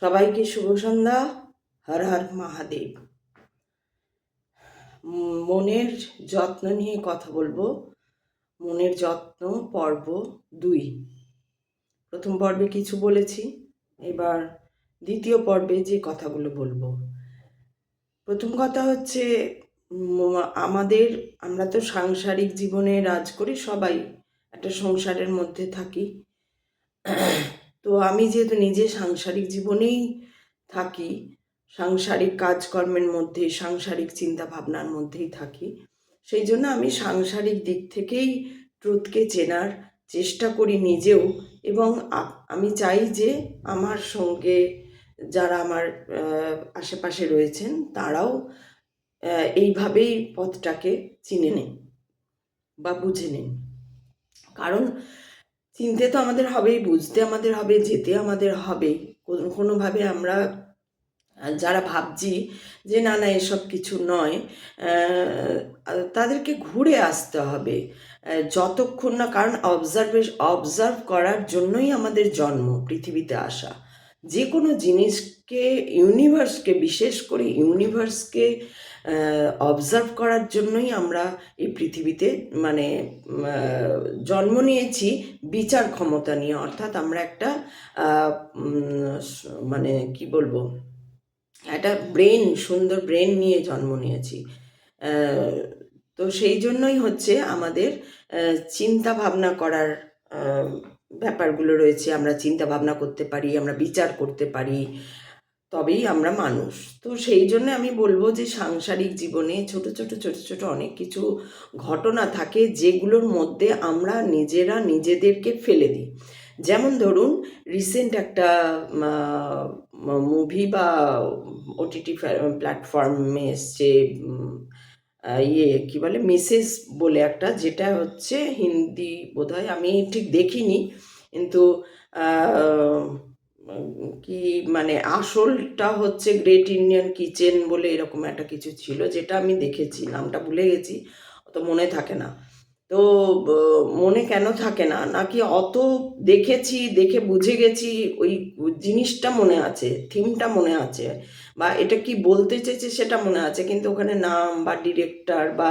সবাইকে শুভ সন্ধ্যা, হর হর মহাদেব। মনের যত্ন নিয়ে কথা বলব। মনের যত্ন পর্ব দুই। প্রথম পর্বে কিছু বলেছি, এবার দ্বিতীয় পর্বে যে কথাগুলো বলব। প্রথম কথা হচ্ছে আমাদের, আমরা তো সাংসারিক জীবনে রাজ করি, সবাই একটা সংসারের মধ্যে থাকি। তো আমি যেহেতু নিজে সাংসারিক জীবনেই থাকি, সাংসারিক কাজকর্মের মধ্যে, সাংসারিক চিন্তা ভাবনার মধ্যেই থাকি, সেই জন্য আমি সাংসারিক দিক থেকেই ট্রুথকে চেনার চেষ্টা করি নিজেও এবং আমি চাই যে আমার সঙ্গে যারা আমার আশেপাশে রয়েছেন তারাও এইভাবেই পথটাকে চিনে নিন বা বুঝে নিন। কারণ চিনতে তো আমাদের হবেই, বুঝতে আমাদের হবে, যেতে আমাদের কোনো, কোনোভাবে আমরা যারা ভাবছি যে না না, এসব কিছু নয় তাদেরকে ঘুরে আসতে হবে। যতক্ষণ না, কারণ অবজার্ভে অবজার্ভ করার জন্যই আমাদের জন্ম, পৃথিবীতে আসা। যে কোনো জিনিসকে ইউনিভার্সকে বিশেষ করে ইউনিভার্সকে অবজার্ভ করার জন্যই আমরা এই পৃথিবীতে মানে জন্ম নিয়েছি বিচার ক্ষমতা নিয়ে। অর্থাৎ আমরা একটা মানে কি বলব, একটা ব্রেন সুন্দর ব্রেন নিয়ে জন্ম নিয়েছি। তো সেই জন্যই হচ্ছে আমাদের চিন্তা ভাবনা করার ব্যাপারগুলো রয়েছে। আমরা চিন্তা ভাবনা করতে পারি, আমরা বিচার করতে পারি। তবেই আমরা মানুষ। তো সেই জন্য আমি বলব যে সাংসারিক জীবনে ছোট ছোট ছোট ছোট অনেক কিছু ঘটনা থাকে যেগুলোর মধ্যে আমরা নিজেরা নিজেদেরকে ফেলে দিই। যেমন ধরুন রিসেন্ট একটা মুভি বা ওটিটি প্ল্যাটফর্মে এসছে ইয়ে কি বলে মিসেস বলে একটা, যেটা হচ্ছে হিন্দি বোধহয় আমি ঠিক দেখিনি, কিন্তু কি মানে আসলটা হচ্ছে গ্রেট ইন্ডিয়ান কিচেন বলে এরকম একটা কিছু ছিল, যেটা আমি দেখেছি, নামটা ভুলে গেছি, অত মনে থাকে না। তো মনে কেন থাকে না, নাকি অত দেখেছি, দেখে বুঝে গেছি, ওই জিনিসটা মনে আছে থিমটা মনে আছে, বা এটা কি বলতে চেয়েছে সেটা মনে আছে, কিন্তু ওখানে নাম বা ডিরেক্টর বা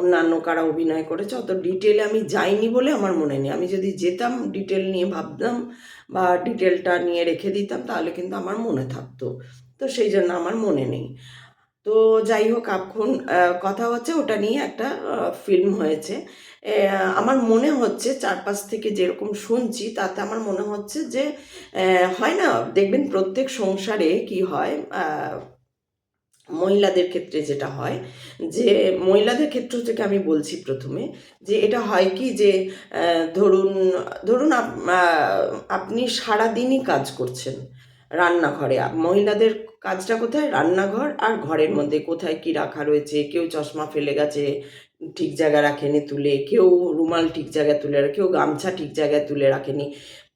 অন্যান্য কারা অভিনয় করেছে, অত ডিটেলে আমি যাইনি বলে আমার মনে নেই। আমি যদি যেতাম ডিটেল নিয়ে ভাবতাম বা ডিটেলটা নিয়ে রেখে দিতাম, তাহলে কিন্তু আমার মনে থাকতো। তো সেই জন্য আমার মনে নেই। তো যাই হোক, এখন কথা হচ্ছে ওটা নিয়ে একটা ফিল্ম হয়েছে। আমার মনে হচ্ছে চারপাশ থেকে যেরকম শুনছি, তাতে আমার মনে হচ্ছে যে হয় না, দেখবেন প্রত্যেক সংসারে কি হয় মহিলাদের ক্ষেত্রে যেটা হয়, যে মহিলাদের ক্ষেত্র থেকে আমি বলছি প্রথমে, যে এটা হয় কি যে ধরুন ধরুন আপনি সারাদিনই কাজ করছেন রান্নাঘরে। মহিলাদের কাজটা কোথায়? রান্নাঘর আর ঘরের মধ্যে। কোথায় কি রাখা রয়েছে? কেউ চশমা ফেলে গেছে, ঠিক জায়গায় রাখেনি তুলে। কেউ রুমাল ঠিক জায়গায় তুলে রাখে কেউ গামছা ঠিক জায়গায় তুলে রাখেনি।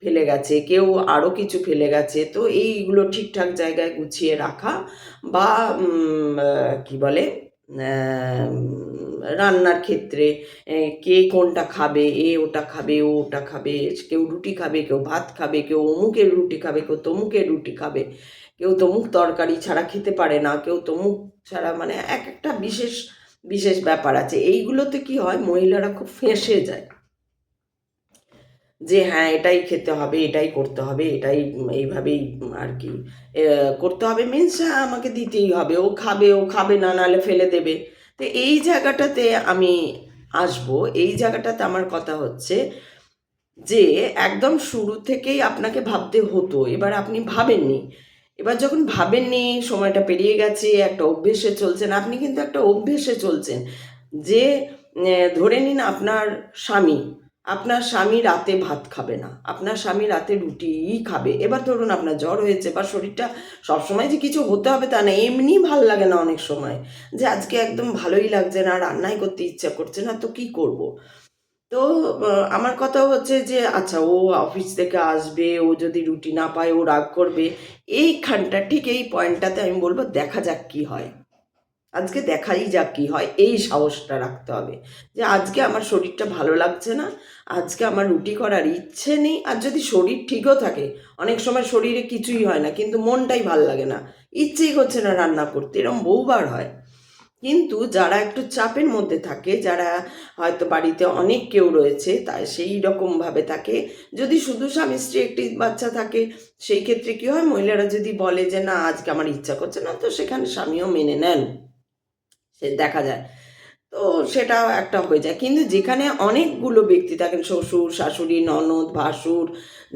ফেলে গেছে, কেউ আরও কিছু ফেলে গেছে, তো এইগুলো ঠিকঠাক জায়গায় গুছিয়ে রাখা বা কি বলে রান্নার ক্ষেত্রে কে কোনটা খাবে, এ ওটা খাবে, ও ওটা খাবে, কেউ রুটি খাবে, কেউ ভাত খাবে, কেউ অমুকের রুটি খাবে, কেউ তমুকের রুটি খাবে, কেউ তমুক তরকারি ছাড়া খেতে পারে না, কেউ তমুক ছাড়া মানে এক একটা বিশেষ বিশেষ ব্যাপার আছে। এইগুলোতে কি হয়, মহিলারা খুব ফেঁসে যায়। যে হ্যাঁ এটাই খেতে হবে, এটাই করতে হবে, এটাই এইভাবেই আর কি। করতে হবে মিনস আমাকে দিতেই হবে, ও খাবে ও খাবে না, নাহলে ফেলে দেবে। তো এই জায়গাটাতে আমি আসব, এই জায়গাটাতে আমার কথা হচ্ছে যে, একদম শুরু থেকেই আপনাকে ভাবতে হতো, এবার আপনি ভাবেননি। এবার যখন ভাবেননি, সময়টা পেরিয়ে গেছে, একটা অভ্যেসে চলছেন, আপনি কিন্তু একটা অভ্যেসে চলছেন। যে ধরে নিন আপনার স্বামী আপনার স্বামী রাতে ভাত খাবে না, আপনার স্বামী রাতে রুটিই খাবে। এবার ধরুন আপনার জ্বর হয়েছে বা শরীরটা সবসময় যে কিছু হতে হবে তা না, এমনি ভালো লাগে না অনেক সময়। যে আজকে একদম ভালোই লাগছে না, রান্নাই করতে ইচ্ছা করছে না, তো কি করব। তো আমার কথা হচ্ছে যে আচ্ছা ও অফিস থেকে আসবে, ও যদি রুটি না পায়, ও রাগ করবে, এইখানটা, ঠিক এই পয়েন্টটাতে আমি বলব দেখা যাক কি হয়। আজকে দেখাই যাক কী হয়, এই সাহসটা রাখতে হবে। যে আজকে আমার শরীরটা ভালো লাগছে না, আজকে আমার রুটি করার ইচ্ছে নেই, আর যদি শরীর ঠিকও থাকে, অনেক সময় শরীরে কিছুই হয় না, কিন্তু মনটাই ভালো লাগে না, ইচ্ছেই করছে না রান্না করতে এরকম বহুবার হয়। কিন্তু যারা একটু চাপের মধ্যে থাকে, যারা হয়তো বাড়িতে অনেক কেউ রয়েছে, তাই সেই রকমভাবে থাকে। যদি শুধু স্বামী স্ত্রী একটি বাচ্চা থাকে, সেই ক্ষেত্রে কী হয়, মহিলারা যদি বলে যে, না, আজকে আমার ইচ্ছা করছে না তো সেখানে স্বামীও মেনে নেন। সে দেখা যায়। তো সেটা একটা হয়ে যায়। কিন্তু যেখানে অনেকগুলো ব্যক্তি থাকেন, শ্বশুর, শাশুড়ি, ননদ, ভাসুর,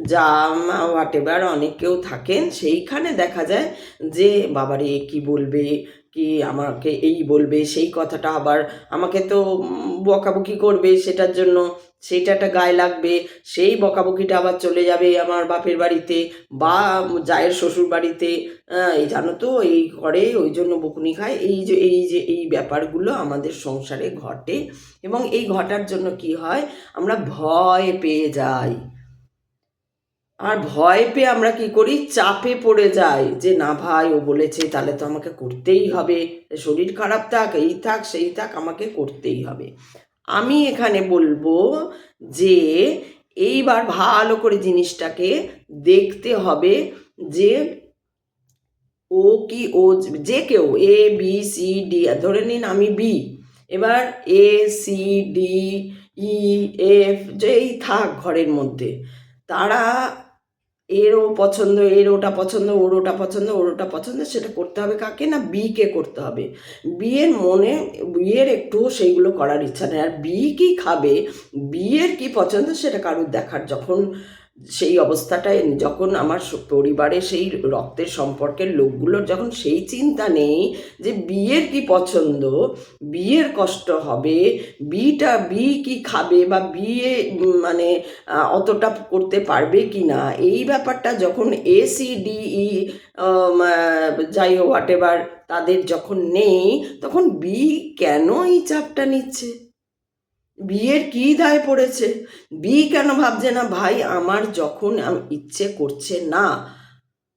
জাম হোয়াট এভার অনেক কেউ থাকেন, সেইখানে দেখা যায় যে, বাবারে, কি বলবে? কি আমাকে এই বলবে, সেই কথাটা আবার আমাকে তো বকাবকি করবে সেটার জন্য। সেটা একটা গায়ে লাগবে, সেই বকাবকিটা আবার চলে যাবে আমার বাপের বাড়িতে বা জায়ের শ্বশুর বাড়িতে। এই জানো তো, এই ঘরে ওই জন্য বকুনি খায়। এই যে এই যে, এই ব্যাপারগুলো আমাদের সংসারে ঘটে এবং এই ঘটার জন্য কি হয়? আমরা ভয় পেয়ে যাই। আর ভয় পেয়ে আমরা কি করি? চাপে পড়ে যাই যে, না ভাই, ও বলেছে, তাহলে তো আমাকে করতেই হবে। শরীর খারাপ থাক, এই থাক, সেই থাক, আমাকে করতেই হবে। আমি এখানে বলব যে, এইবার ভালো করে জিনিসটাকে দেখতে হবে যে, ও কি, ও যে কেউ এ বি সি ডি ধরে নিন আমি বি এবার A C D E F যেই থাক ঘরের মধ্যে, তারা এরও পছন্দ এর ওটা পছন্দ ওর ওটা পছন্দ ওর ওটা পছন্দ, সেটা করতে হবে কাকে না বিকে করতে হবে। বিয়ের মনে, বিয়ের একটু সেইগুলো করার ইচ্ছা নেই। আর বি কি খাবে, বিয়ের কি পছন্দ সেটা কারুর দেখার। যখন সেই অবস্থাটায় যখন আমার পরিবারে সেই রক্তের সম্পর্কের লোকগুলোর যখন সেই চিন্তা নেই যে বিয়ের কি পছন্দ, বিয়ের কষ্ট হবে, বিটা বি কি খাবে বা বিয়ে মানে অতটা করতে পারবে কি না, এই ব্যাপারটা যখন এ, সি, ডি, ই যাই হোক হোয়াট এভার তাদের যখন নেই, তখন বি কেন এই চাপটা নিচ্ছে? বিয়ের কি দায় পড়েছে? বি কেন ভাবছে না, ভাই, আমার যখন আম- ইচ্ছে করছে না,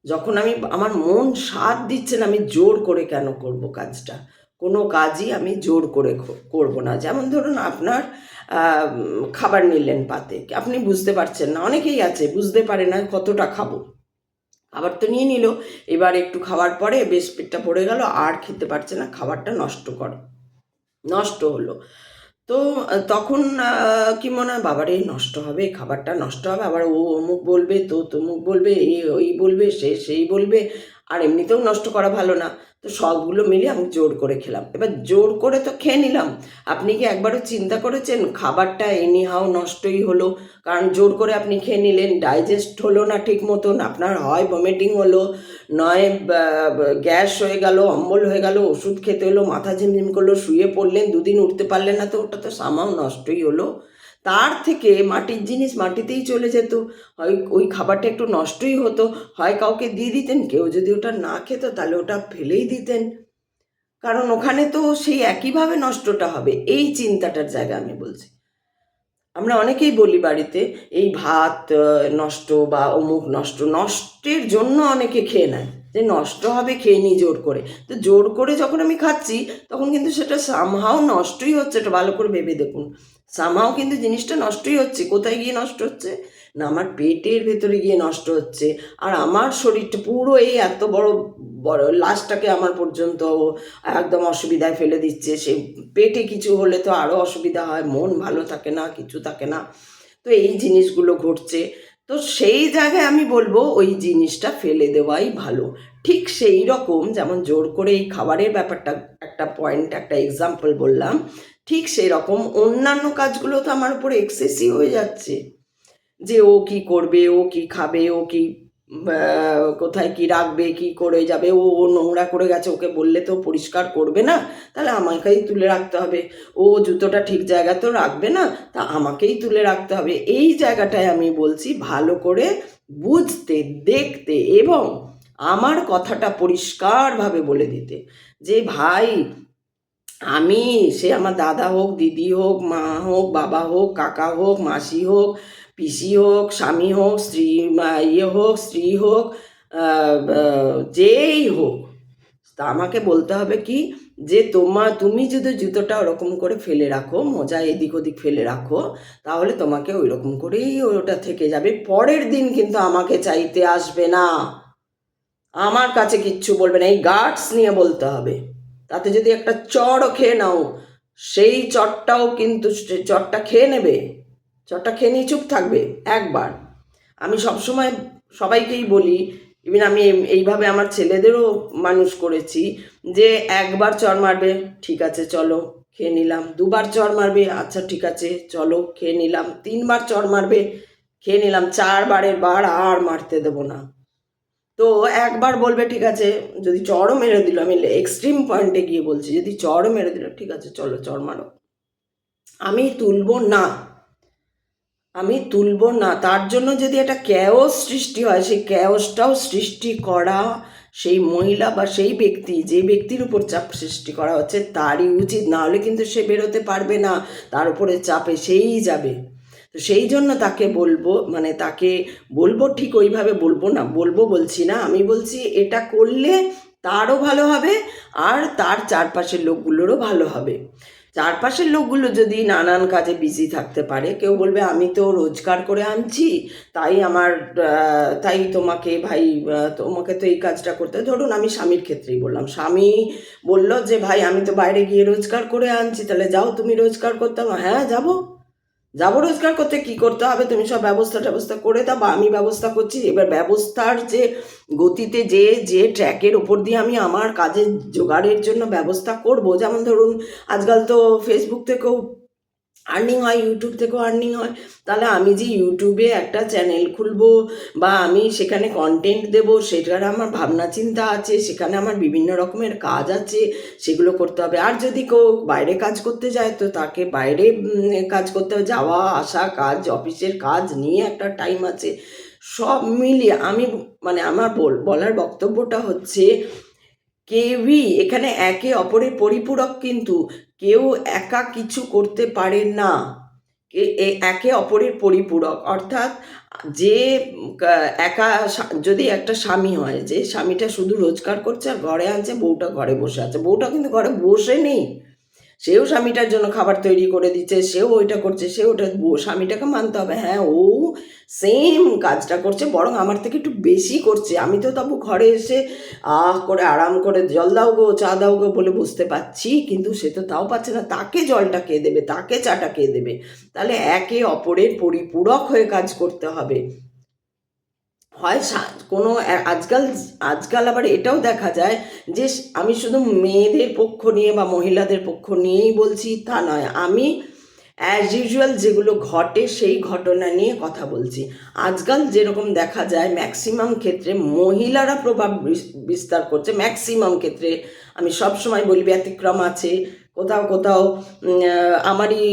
যখন আমি, আমার মন সাথ দিচ্ছে না, আমি জোর করে কেন করব কাজটা? কোনো কাজই আমি জোর করে করব না। যেমন ধরুন আপনার খাবার নিলেন পাতে। আপনি বুঝতে পারছেন না, অনেকেই আছে, বুঝতে পারে না কতটা খাব। খাবার তো নিয়ে নিল, এবার একটু খাওয়ার পরে বেশ পেটটা পড়ে গেল, আর খেতে পারছে না, খাবারটা নষ্ট করে। নষ্ট হলো। তো তখন কি মনে হয়, বাবার এই নষ্ট হবে, খাবারটা নষ্ট হবে, আবার ও অমুক বলবে, তো তমুক বলবে এই ওই বলবে, সে সেই বলবে, আর এমনিতেও নষ্ট করা ভালো না। তো সবগুলো মিলে আমি জোর করে খেলাম। এবার জোর করে তো খেয়ে নিলাম। আপনি কি একবারও চিন্তা করেছেন? খাবারটা এনি হাও নষ্টই হলো। কারণ জোর করে আপনি খেয়ে নিলেন ডাইজেস্ট হলো না ঠিক মতন, আপনার হয় ভমিটিং হলো, নয় গ্যাস হয়ে গেল, অম্বল হয়ে গেল, ওষুধ খেতে হলো, মাথা ঝিমঝিম করল, শুয়ে পড়লেন, দুদিন উঠতে পারলেন না, তো ওটা তো সামাও নষ্টই হলো। তার থেকে মাটির জিনিস মাটিতেই চলে যেত। হয় ওই খাবারটা একটু নষ্টই হতো, হয় কাউকে দিয়ে দিতেন, কেউ যদি ওটা না খেত তাহলে ওটা ফেলেই দিতেন। কারণ ওখানে তো সেই একইভাবে নষ্টটা হবে, এই চিন্তাটার জায়গা আমি বলছি। আমরা অনেকেই বলি বাড়িতে, এই ভাত নষ্ট বা অমুক নষ্ট, নষ্টের জন্য অনেকে খেয়ে নেয়। যে নষ্ট হবে খেয়ে নিই জোর করে। তো জোর করে যখন আমি খাচ্ছি, তখন কিন্তু সেটা সামহাও নষ্টই হচ্ছে, এটা ভালো করে ভেবে দেখুন। সামহাও কিন্তু জিনিসটা নষ্টই হচ্ছে, কোথায় গিয়ে নষ্ট হচ্ছে? না, আমার পেটের ভেতরে গিয়ে নষ্ট হচ্ছে। আর আমার শরীরটা পুরো এই এত বড় বড় লাশটাকে আমার পর্যন্ত একদম অসুবিধায় ফেলে দিচ্ছে। সে পেটে কিছু হলে তো আরও অসুবিধা হয়, মন ভালো থাকে না, কিছু থাকে না। তো এই জিনিসগুলো ঘটছে। তো সেই জায়গায় আমি বলব ওই জিনিসটা ফেলে দেওয়াই ভালো। ঠিক সেই রকম যেমন জোর করে এই খাবারের ব্যাপারটা, একটা পয়েন্ট একটা এক্সাম্পল বললাম, ঠিক সেই রকম অন্যান্য কাজগুলো তো আমার উপর এক্সেসই হয়ে যাচ্ছে। যে ও কি করবে, ও কি খাবে, ও কি কোথায় কি রাখবে, কি করে যাবে, ও ও নোংরা করে গেছে, ওকে বললে তো পরিষ্কার করবে না, তাহলে আমাকেই তুলে রাখতে হবে। ও জুতোটা ঠিক জায়গাতেও রাখবে না, তা আমাকেই তুলে রাখতে হবে। এই জায়গাটায় আমি বলছি ভালো করে বুঝতে, দেখতে এবং আমার কথাটা পরিষ্কারভাবে বলে দিতে যে, ভাই, আমি, সে আমার দাদা হোক, দিদি হোক, মা হোক, বাবা হোক, কাকা হোক, মাসি হোক পিসি হোক, স্বামী হোক, স্ত্রী ইয়ে হোক, স্ত্রী হোক যেই হোক। তা আমাকে বলতে হবে কি যে তোমার তুমি যদি জুতোটা ওরকম করে ফেলে রাখো, মোজা এদিক ওদিক ফেলে রাখো, তাহলে তোমাকে ওই রকম করেই ওটা থেকে যাবে। পরের দিন কিন্তু আমাকে চাইতে আসবে না। আমার কাছে কিচ্ছু বলবে না। এই গার্ডস নিয়ে বলতে হবে। তাতে যদি একটা চড়ও খেয়ে নাও, সেই চটটাও কিন্তু চটটা খেয়ে নেবে। চটটা খেয়ে নিয়ে চুপ থাকবে, একবার। আমি সবসময় সবাইকেই বলি ইভেন আমি এইভাবে আমার ছেলেদেরও মানুষ করেছি, যে একবার চর মারবে, ঠিক আছে, চলো, খেয়ে নিলাম। দুবার চর মারবে আচ্ছা ঠিক আছে, চলো, খেয়ে নিলাম। তিনবার চর মারবে, খেয়ে নিলাম। চারবারের বার আর মারতে দেবো না। তো একবার বলবে, ঠিক আছে, যদি চড়ও মেরে দিল, আমি এক্সট্রিম পয়েন্টে গিয়ে বলছি, যদি চড়ও মেরে দিল, ঠিক আছে, চলো, চড় মারো। আমি তুলবো না। আমি তুলব না। তার জন্য যদি একটা ক্যাওস সৃষ্টি হয়, সেই ক্যাওসটাও সৃষ্টি করা, সেই মহিলা বা সেই ব্যক্তি, যে ব্যক্তির উপর চাপ সৃষ্টি করা হচ্ছে, তারই উচিত। না হলে কিন্তু সে বেরোতে পারবে না, তার উপরে চাপে সেই যাবে। তো সেই জন্য তাকে বলব মানে তাকে বলব ঠিক ওইভাবে বলব না, বলব বলছি না। আমি বলছি, এটা করলে তারও ভালো হবে, আর তার চারপাশের লোকগুলোরও ভালো হবে। চারপাশের লোকগুলো যদি নানান কাজে বিজি থাকতে পারে, কেউ বলবে, আমি তো রোজগার করে আনছি, তাই আমার তাই তোমাকে ভাই তোমাকে তো এই কাজটা করতে ধরুন আমি স্বামীর ক্ষেত্রেই বললাম। স্বামী বলল যে, ভাই, আমি তো বাইরে গিয়ে রোজগার করে আনছি, তাহলে যাও, তুমি রোজগার করতাম হ্যাঁ যাব। যাব রোজগার করতে, কি করতে হবে? তুমি সব ব্যবস্থা ট্যাবস্থা করে দাও বা আমি ব্যবস্থা করছি। এবার ব্যবস্থার যে গতিতে, যে যে ট্র্যাকের ওপর দিয়ে আমি আমার কাজের জোগাড়ের জন্য ব্যবস্থা করব। যেমন ধরুন, আজকাল তো ফেসবুক থেকেও আর্নিং হয় ইউটিউব থেকেও আর্নিং হয়, তাহলে আমি যে ইউটিউবে একটা চ্যানেল খুলবো বা আমি সেখানে কন্টেন্ট দেব, সেটার আমার ভাবনা চিন্তা আছে, সেখানে আমার বিভিন্ন রকমের কাজ আছে, সেগুলো করতে হবে। আর যদি কেউ বাইরে কাজ করতে যায়, তো তাকে বাইরে কাজ করতে হবে। যাওয়া, আসা, কাজ, অফিসের কাজ নিয়ে একটা টাইম আছে। সব মিলিয়ে আমি মানে আমার বল, বলার বক্তব্যটা হচ্ছে কেউই এখানে একে অপরের পরিপূরক কিন্তু কেউ একা কিছু করতে পারে না। একে অপরের পরিপূরক। অর্থাৎ যে একা যদি একটা স্বামী হয়, যে স্বামীটা শুধু রোজগার করছে আর ঘরে আনছে বউটা ঘরে বসে আছে। বউটা কিন্তু ঘরে বসে নেই। সেও স্বামীটার জন্য খাবার তৈরি করে দিচ্ছে, সেও ওইটা করছে সে ওটা স্বামীটাকে মানতে হবে। হ্যাঁ ও সেম কাজটা করছে, বরং আমার থেকে একটু বেশি করছে। আমি তো তবু ঘরে এসে, আহ, করে আরাম করে জল দাও গো, চা দাও গো বলে বুঝতে পারছি, কিন্তু সে তো তাও পাচ্ছে না। তাকে জলটা কে দেবে? তাকে চাটা কে দেবে? তাহলে একে অপরের পরিপূরক হয়ে কাজ করতে হবে। হয় কোনো আজকাল আজকাল আবার এটাও দেখা যায় যে, আমি শুধু মেয়েদের পক্ষ নিয়ে বা মহিলাদের পক্ষ নিয়েই বলছি তা নয়। আমি অ্যাজ ইউজুয়াল যেগুলো ঘটে, সেই ঘটনা নিয়ে কথা বলছি। আজকাল যেরকম দেখা যায় ম্যাক্সিমাম ক্ষেত্রে মহিলারা প্রভাব বিস্তার করছে। ম্যাক্সিমাম ক্ষেত্রে আমি সব সময় বলি, ব্যতিক্রম আছে। কোথাও কোথাও আমারই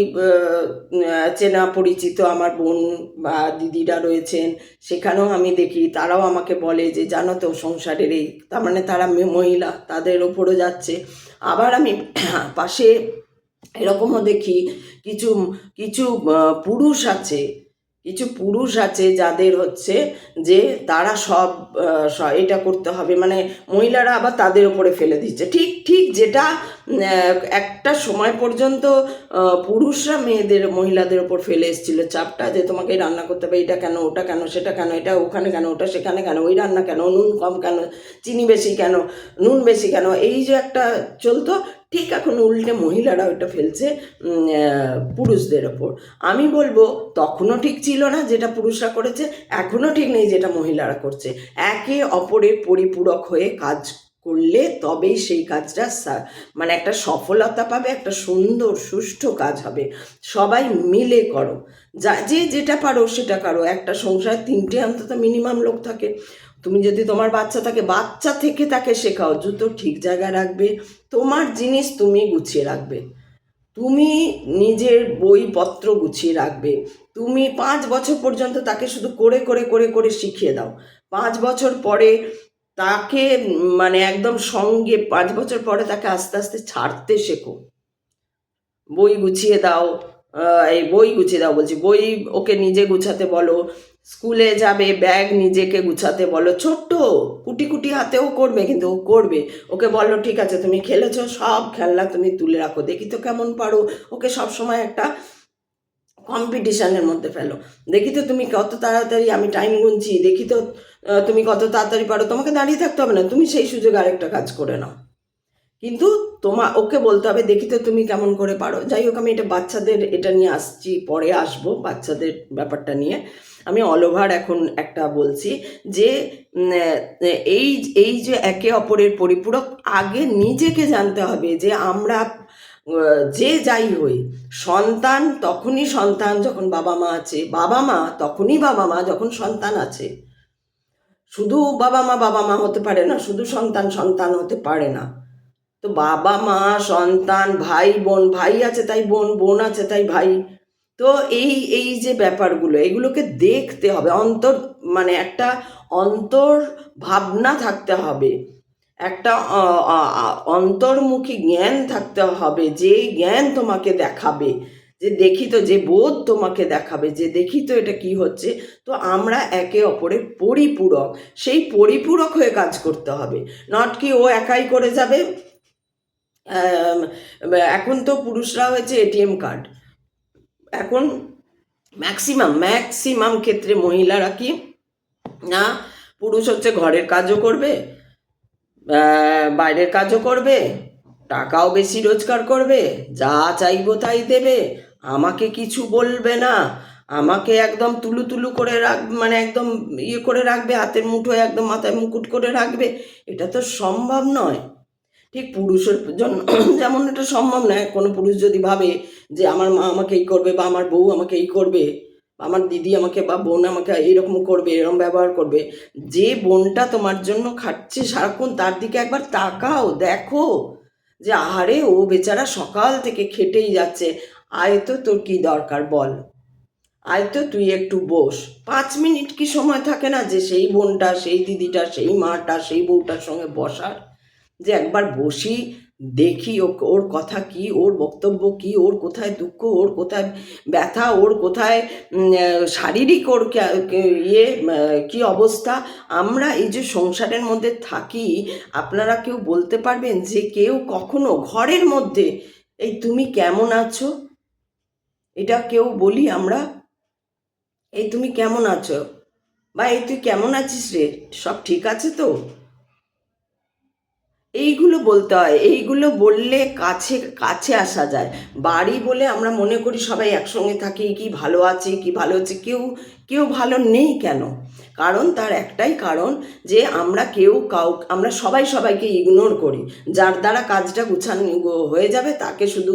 চেনা পরিচিত আমার বোন বা দিদিরা রয়েছেন, সেখানেও আমি দেখি, তারাও আমাকে বলে যে, জানো তো, সংসারের এই তার মানে তারা মহিলা, তাদের ওপরও যাচ্ছে। আবার আমি পাশে এরকমও দেখি কিছু কিছু পুরুষ আছে, কিছু পুরুষ আছে যাদের হচ্ছে যে তারা সব এটা করতে হবে। মানে মহিলারা আবার তাদের উপরে ফেলে দিচ্ছে। ঠিক ঠিক যেটা একটা সময় পর্যন্ত পুরুষরা মেয়েদের, মহিলাদের ওপর ফেলে এসেছিল চাপটা যে তোমাকে রান্না করতে হবে, এটা কেন, ওটা কেন, সেটা কেন, এটা ওখানে কেন, ওটা সেখানে কেন, ওই রান্না কেন, নুন কম কেন, চিনি বেশি কেন, নুন বেশি কেন, এই যে একটা চলতো ঠিক এখন উল্টে মহিলারা ওটা ফেলছে পুরুষদের ওপর। আমি বলব, তখনও ঠিক ছিল না যেটা পুরুষরা করেছে, এখনও ঠিক নেই যেটা মহিলারা করছে। একে অপরের পরিপূরক হয়ে কাজ করলে তবেই সেই কাজটা মানে একটা সফলতা পাবে, একটা সুন্দর, সুষ্ঠু কাজ হবে। সবাই মিলে করো। যা, যে যেটা পারো সেটা করো। একটা সংসার তিনটে অন্তত মিনিমাম লোক থাকে। তুমি যদি তোমার বাচ্চা থাকে, বাচ্চা থেকে তাকে শেখাও। জুতো ঠিক জায়গায় রাখবে, তোমার জিনিস তুমি গুছিয়ে রাখবে। তুমি নিজের বইপত্র গুছিয়ে রাখবে। তুমি পাঁচ বছর পর্যন্ত তাকে শুধু করে করে করে করে শিখিয়ে দাও। পাঁচ বছর পরে তাকে মানে একদম সঙ্গে পাঁচ বছর পরে তাকে আস্তে আস্তে ছাড়তে শেখো। বই গুছিয়ে দাও এই বই গুছিয়ে দাও বলছি। বই ওকে নিজে গুছাতে বলো। স্কুলে যাবে, ব্যাগ নিজেকে গুছাতে বলো। ছোট্ট কুটি কুটি হাতেও করবে, কিন্তু ও করবে। ওকে বলো, ঠিক আছে, তুমি খেলেছ, সব খেলনা তুমি তুলে রাখো। দেখি তো কেমন পারো। ওকে সব সময় একটা কম্পিটিশানের মধ্যে ফেলো। দেখি তো তুমি কত তাড়াতাড়ি, আমি টাইম গুনছি। দেখি তো তুমি কত তাড়াতাড়ি পারো। তোমাকে দাঁড়িয়ে থাকতে হবে না, তুমি সেই সুযোগে আরেকটা কাজ করে নাও। কিন্তু তোমা, ওকে বলতে হবে, দেখি তো তুমি কেমন করে পারো। যাই হোক, আমি এটা বাচ্চাদের, এটা নিয়ে আসছি, পরে আসব বাচ্চাদের ব্যাপারটা নিয়ে। আমি অল ওভার এখন একটা বলছি যে এই এই যে একে অপরের পরিপূরক, আগে নিজেকে জানতে হবে যে আমরা যে যাই হই, সন্তান তখনই সন্তান যখন বাবা মা আছে, বাবা মা তখনই বাবা মা যখন সন্তান আছে। শুধু বাবা মা বাবা মা হতে পারে না, শুধু সন্তান সন্তান হতে পারে না। তো বাবা মা, সন্তান, ভাই, বোন, ভাই আছে তাই বোন বোন আছে তাই ভাই তো এই এই যে ব্যাপারগুলো, এগুলোকে দেখতে হবে। অন্তর মানে একটা অন্তর ভাবনা থাকতে হবে। একটা অন্তর্মুখী জ্ঞান থাকতে হবে যে জ্ঞান তোমাকে দেখাবে। যে দেখি তো, যে বোধ তোমাকে দেখাবে, যে দেখি তো এটা কি হচ্ছে। তো আমরা একে অপরের পরিপূরক, সেই পরিপূরক হয়ে কাজ করতে হবে। নট কি ও একাই করে যাবে? এখন তো পুরুষরা হয়েছে এটিএম কার্ড। এখন ম্যাক্সিমাম ম্যাক্সিমাম ক্ষেত্রে মহিলারা কি? না, পুরুষ হচ্ছে ঘরের কাজও করবে বাইরের কাজও করবে, টাকাও বেশি রোজগার করবে, যা চাইব তাই দেবে, আমাকে কিছু বলবে না, আমাকে একদম তুলু তুলু করে রাখ মানে একদম ইয়ে করে রাখবে, হাতের মুঠোয় একদম মাথায় মুকুট করে রাখবে, এটা তো সম্ভব নয়। ঠিক পুরুষের জন্য, যেমন এটা সম্ভব নয়, কোনো পুরুষ যদি ভাবে যে আমার মা আমাকে এই করবে বা আমার বউ আমাকে এই করবে আমার দিদি আমাকে বা বোন আমাকে এইরকম করবে এরকম ব্যবহার করবে, যে বোনটা তোমার জন্য খাটছে সারাক্ষণ তার দিকে একবার তাকাও, দেখো যে আহারে ও বেচারা সকাল থেকে খেটেই যাচ্ছে। আয় তো তোর কি দরকার বল? আয় তো তুই একটু বস। পাঁচ মিনিট কি সময় থাকে না যে সেই বোনটা, সেই দিদিটা, সেই মাটা, সেই বউটার সঙ্গে বসার? যে একবার বসি দেখি ওর কথা কি, ওর বক্তব্য কি, ওর কোথায় দুঃখ, ওর কোথায় ব্যথা, ওর কোথায় শারীরিক ওর ইয়ে কি অবস্থা। আমরা এই যে সংসারের মধ্যে থাকি, আপনারা কেউ বলতে পারবেন যে কেউ কখনো ঘরের মধ্যে, এই তুমি কেমন আছো? এটা কেউ বলি আমরা, এই তুমি কেমন আছো? বা, এই তুই কেমন আছিস রে? সব ঠিক আছে তো? এইগুলো বলতে হয়, এইগুলো বললে কাছে কাছে আসা যায়। বাড়ি বলে আমরা মনে করি সবাই একসঙ্গে থাকি, কি ভালো আছে, কি ভালো আছে কেউ কেউ ভালো নেই কেন? কারণ তার একটাই কারণ যে আমরা কেউ কাউ আমরা সবাই সবাইকে ইগনোর করি। যার দ্বারা কাজটা গুছানো হয়ে যাবে তাকে শুধু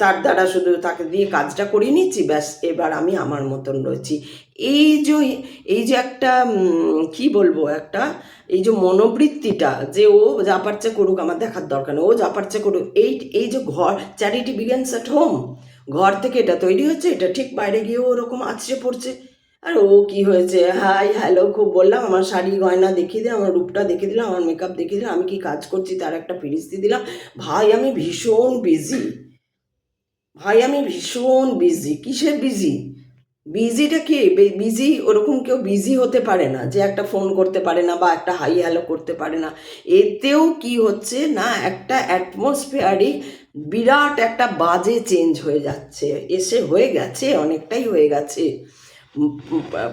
তার দ্বারা শুধু তাকে দিয়ে কাজটা করিয়ে নিচ্ছি, ব্যাস, এবার আমি আমার মতন রয়েছি। এই যে এই যে একটা কি বলব একটা, এই যে মনোবৃত্তিটা, যে ও যা পারছে করুক, আমার দেখার দরকার নেই। ও যা পারছে করুক, এই এই যে ঘর চ্যারিটি বিগেন্স অ্যাট হোম ঘর থেকে এটা তৈরি হচ্ছে, এটা ঠিক বাইরে গিয়ে ওরকম আছড়ে পড়ছে। আর ও কি হয়েছে? হাই, হ্যালো, খুব বললাম, আমার শাড়ি, গয়না দেখিয়ে দিলাম, আমার রূপটা দেখিয়ে দিলাম, আমার মেকআপ দেখিয়ে দিলাম, আমি কি কাজ করছি তার একটা ফিরিস্তি দিলাম। ভাই, আমি ভীষণ বিজি ভাই, আমি ভীষণ বিজি কিসের বিজি বিজিটা কি? বিজি ওরকম কেউ বিজি হতে পারে না, যে একটা ফোন করতে পারে না বা একটা হাই হ্যালো করতে পারে না। এতেও কি হচ্ছে না, একটা অ্যাটমসফিয়ারই বিরাট একটা বাজে চেঞ্জ হয়ে যাচ্ছে। এসে হয়ে গেছে, অনেকটাই হয়ে গেছে।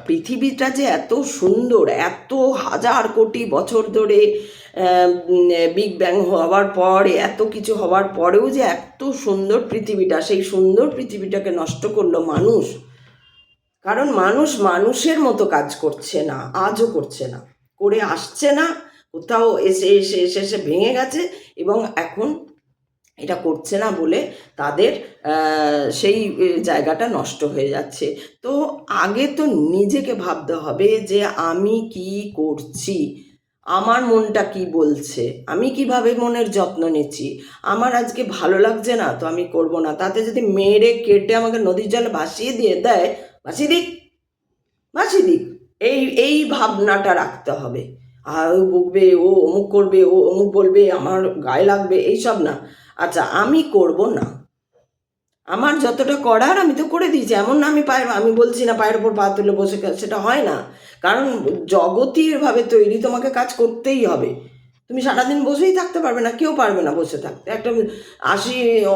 পৃথিবীটা যে এত সুন্দর, এত হাজার কোটি বছর ধরে বিগ ব্যাং হওয়ার পর, এত কিছু হওয়ার পরেও যে এত সুন্দর পৃথিবীটা, সেই সুন্দর পৃথিবীটাকে নষ্ট করল মানুষ। কারণ মানুষ মানুষের মতো কাজ করছে না, আজও করছে না। করে আসছে না, কোথাও এসে এসে এসে এসে ভেঙে গেছে এবং এখন এটা করছে না বলে তাদের সেই জায়গাটা নষ্ট হয়ে যাচ্ছে। তো আগে তো নিজেকে ভাবতে হবে যে আমি কি করছি, আমার মনটা কি বলছে, আমি কীভাবে মনের যত্ন নিচ্ছি, আমার আজকে ভালো লাগছে না তো আমি করব না। তাতে যদি মেরে কেটে আমাকে নদীর জলে ভাসিয়ে দিয়ে দেয়, ভাসিয়ে দিক ভাসিয়ে দিক, এই এই ভাবনাটা রাখতে হবে। আর বকবে, ও অমুক করবে, ও অমুক বলবে, আমার গায়ে লাগবে, এইসব না। আচ্ছা আমি করব না। আমার যতটা করার আমি তো করে দিয়েছি, এমন না আমি পায়ের আমি বলছি না পায়ের ওপর পা তুলে বসে সেটা হয় না। কারণ জগতিরভাবে তৈরি তোমাকে কাজ করতেই হবে। তুমি সারাদিন বসেই থাকতে পারবে না, কেউ পারবে না বসে থাকতে। একটা আশি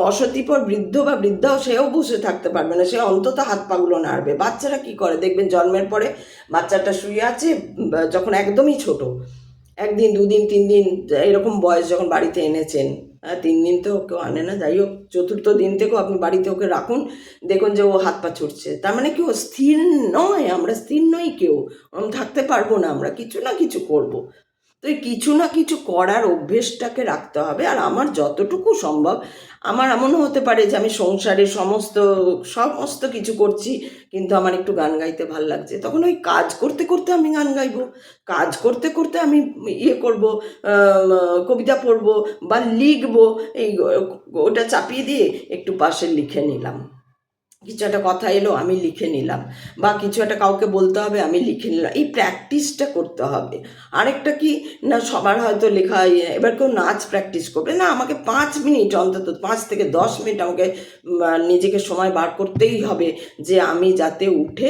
অসতিপর বৃদ্ধ বা বৃদ্ধাও সেও বসে থাকতে পারবে না, সে অন্তত হাত পাগুলো নাড়বে। বাচ্চারা কি করে? দেখবেন জন্মের পরে বাচ্চাটা শুয়ে আছে যখন একদমই ছোট। একদিন, দুদিন তিন দিন এরকম বয়স যখন বাড়িতে এনেছেন তিন দিন তো কেউ আনে না। যাই হোক, চতুর্থ দিন থেকেও আপনি বাড়িতে ওকে রাখুন। দেখুন যে ও হাত পা ছুটছে। তার মানে কি ও স্থির নয়, আমরা স্থির নই কেউ। থাকতে পারব না, আমরা কিছু না কিছু করব। তো এই কিছু না কিছু করার অভ্যেসটাকে রাখতে হবে। আর আমার যতটুকু সম্ভব, আমার এমনও হতে পারে যে আমি সংসারে সমস্ত সমস্ত কিছু করছি, কিন্তু আমার একটু গান গাইতে ভালো লাগছে। তখন ওই কাজ করতে করতে আমি গান গাইবো, কাজ করতে করতে আমি ইয়ে করব কবিতা পড়ব বা লিখব, এই ওটা চাপিয়ে দিয়ে একটু পাশে লিখে নিলাম। কিছু একটা কথা এলো, আমি লিখে নিলাম। বা কিছু একটা কাউকে বলতে হবে, আমি লিখে নিলাম। এই প্র্যাকটিসটা করতে হবে। আরেকটা কি, না সবার হয়তো লেখা এবার কেউ নাচ প্র্যাকটিস করবে। না, আমাকে পাঁচ মিনিট অন্তত, পাঁচ থেকে দশ মিনিট আমাকে নিজেকে সময় বার করতেই হবে যে আমি যাতে উঠে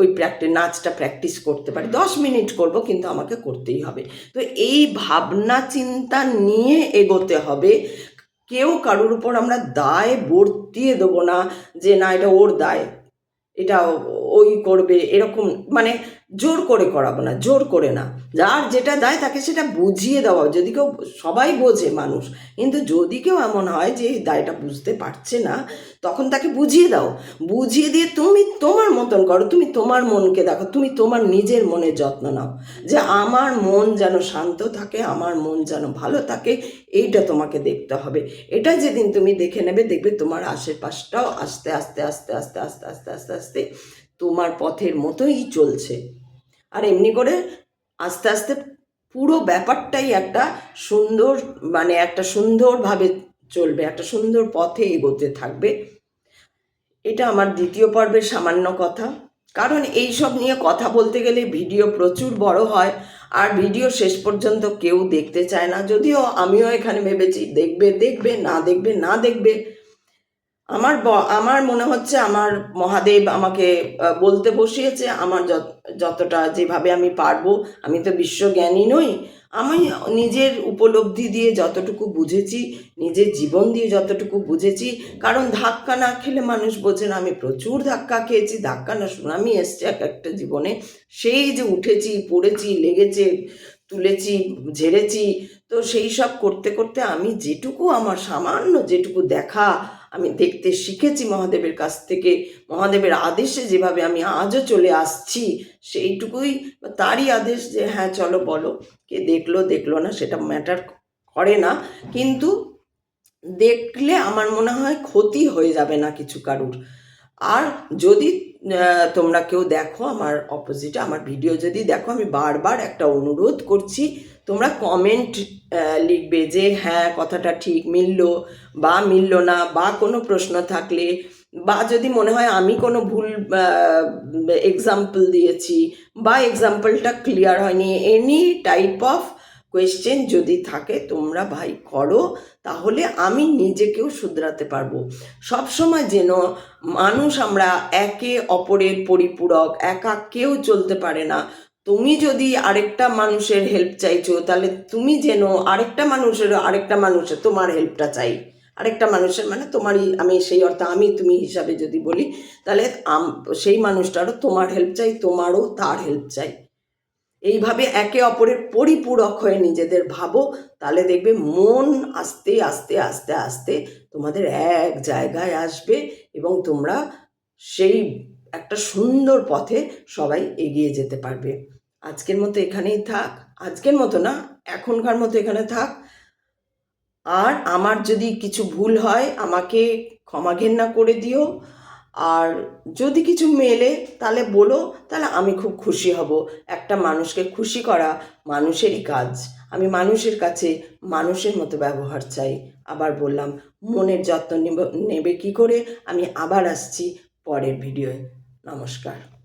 ওই প্র্যাকটিস নাচটা প্র্যাকটিস করতে পারি। দশ মিনিট করব, কিন্তু আমাকে করতেই হবে। তো এই ভাবনা চিন্তা নিয়ে এগোতে হবে। কেউ কারোর উপর আমরা দায় বর্তিয়ে দেবো না যে না এটা ওর দায়। এটা ওই করবে, এরকম মানে জোর করে করাবো না, জোর করে না। যার যেটা দেয় তাকে সেটা বুঝিয়ে দেওয়া যদি কেউ, সবাই বোঝে মানুষ, কিন্তু যদি কেউ এমন হয় যে দায়টা বুঝতে পারছে না, তখন তাকে বুঝিয়ে দাও। বুঝিয়ে দিয়ে তুমি তোমার মতন করো, তুমি তোমার মনকে দেখো, তুমি তোমার নিজের মনের যত্ন নাও। যে আমার মন যেন শান্ত থাকে, আমার মন যেন ভালো থাকে, এইটা তোমাকে দেখতে হবে। এটা যেদিন তুমি দেখে নেবে, দেখবে তোমার আশেপাশটাও আস্তে আস্তে আস্তে আস্তে আস্তে আস্তে আস্তে আস্তে তোমার পথের মতোই চলছে। আর এমনি করে আস্তে আস্তে পুরো ব্যাপারটাই একটা সুন্দর মানে একটা সুন্দরভাবে চলবে, একটা সুন্দর পথে এগোতে থাকবে। এটা আমার দ্বিতীয় পর্বের সামান্য কথা। কারণ এই সব নিয়ে কথা বলতে গেলে ভিডিও প্রচুর বড় হয়, আর ভিডিও শেষ পর্যন্ত কেউ দেখতে চায় না। যদিও আমিও এখানে ভেবেছি, দেখবে দেখবে, না দেখবে না দেখবে আমার আমার মনে হচ্ছে আমার মহাদেব আমাকে বলতে বসিয়েছে আমার যত- যতটা যেভাবে আমি পারব, আমি তো বিশ্বজ্ঞানী নই। আমি নিজের উপলব্ধি দিয়ে যতটুকু বুঝেছি, নিজের জীবন দিয়ে যতটুকু বুঝেছি, কারণ ধাক্কা না খেলে মানুষ বোঝে না, আমি প্রচুর ধাক্কা খেয়েছি, ধাক্কা না সুনামি এসছে এক একটা জীবনে। সেই যে উঠেছি, পড়েছি, লেগেছে, তুলেছি, ঝেড়েছি, তো সেই সব করতে করতে আমি যেটুকু আমার সামান্য যেটুকু দেখা আমি দেখতে শিখেছি মহাদেবের কাছ থেকে। মহাদেবের আদেশে যেভাবে আমি আজও চলে আসছি, সেইটুকুই তারই আদেশ যে হ্যাঁ চলো বলো। কে দেখল দেখল না, সেটা ম্যাটার করে না। কিন্তু দেখলে আমার মনে হয় ক্ষতি হয়ে যাবে না কিছু কারুর। আর যদি তোমরা কেউ দেখো আমার অপোজিটে আমার ভিডিও যদি দেখো, আমি বারবার একটা অনুরোধ করছি, তোমরা কমেন্ট লিখবে যে হ্যাঁ কথাটা ঠিক মিলল বা মিলল না, বা কোনো প্রশ্ন থাকলে, বা যদি মনে হয় আমি কোনো ভুল এক্সাম্পল দিয়েছি, বা এক্সাম্পলটা ক্লিয়ার হয়নি এনি টাইপ অফ কোয়েশ্চেন যদি থাকে, তোমরা ভাই করো তাহলে আমি নিজেকেও শুধরাতে পারব। সবসময় যেন মানুষ আমরা একে অপরের পরিপূরক, একা কেউ চলতে পারে না। তুমি যদি আরেকটা মানুষের হেল্প চাইছো, তাহলে তুমি যেন আরেকটা মানুষের আরেকটা মানুষের, তোমার হেল্পটা চাই। আরেকটা মানুষের মানে তোমারই, আমি সেই অর্থে আমি তুমি হিসাবে যদি বলি, তাহলে সেই মানুষটারও তোমার হেল্প চাই, তোমারও তার হেল্প চাই। এইভাবে একে অপরের পরিপূরক হয়ে নিজেদের ভাবো, তাহলে দেখবে মন আস্তে আস্তে আস্তে আস্তে তোমাদের এক জায়গায় আসবে এবং তোমরা সেই একটা সুন্দর পথে সবাই এগিয়ে যেতে পারবে। আজকের মতো এখানেই থাক। আজকের মতো না, এখনকার মতো এখানে থাক। আর আমার যদি কিছু ভুল হয়, আমাকে ক্ষমা ঘেন্না করে দিও। আর যদি কিছু মেলে, তাহলে বলো, তাহলে আমি খুব খুশি হব। একটা মানুষকে খুশি করা মানুষেরই কাজ। আমি মানুষের কাছে মানুষের মতো ব্যবহার চাই। আবার বললাম, মনের যত্ন নেবে কি করে? আমি আবার আসছি পরের ভিডিওয় নমস্কার।